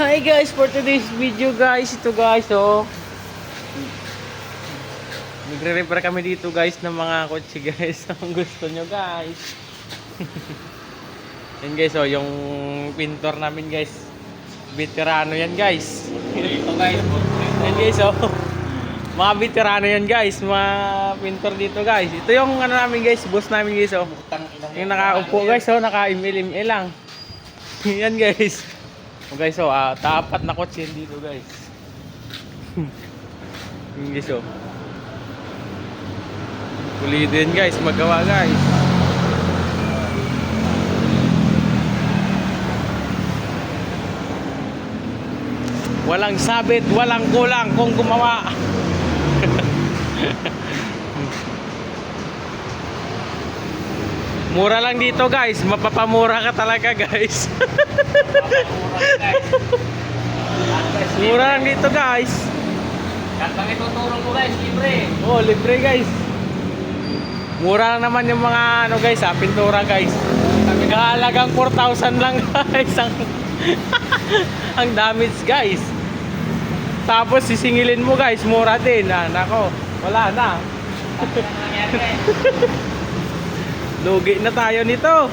Hi guys, for today's video guys, ito guys oh. Nagre-repair kami dito guys ng mga kotse guys. Ang gusto nyo guys. yan guys oh, yung pintor namin guys. Veterano yan guys. Ito guys, Yan guys oh. Mga veterano yan guys, mga pintor dito guys. Ito yung ano namin guys, boss namin guys oh. Yung nakaupo guys, oh, naka-imil-imil lang. Yan guys. Oh, guys, oh, ah, tapat na kotse dito guys. Guys, oh. Pulido yan guys, magawa guys. Walang sabit, walang kulang kung gumawa. Mura lang dito guys, mapapamura ka talaga guys. Mura lang dito guys. Kahit lang ituturo ko guys, libre. Oh, libre guys. Mura lang naman yung mga ano guys, ah, pintura guys. Nagkahalagang 4,000 lang guys ang ang damage guys. Tapos sisingilin mo guys, mura din. Ah, nako, wala na. Ano nangyari guys? Lugi na tayo nito.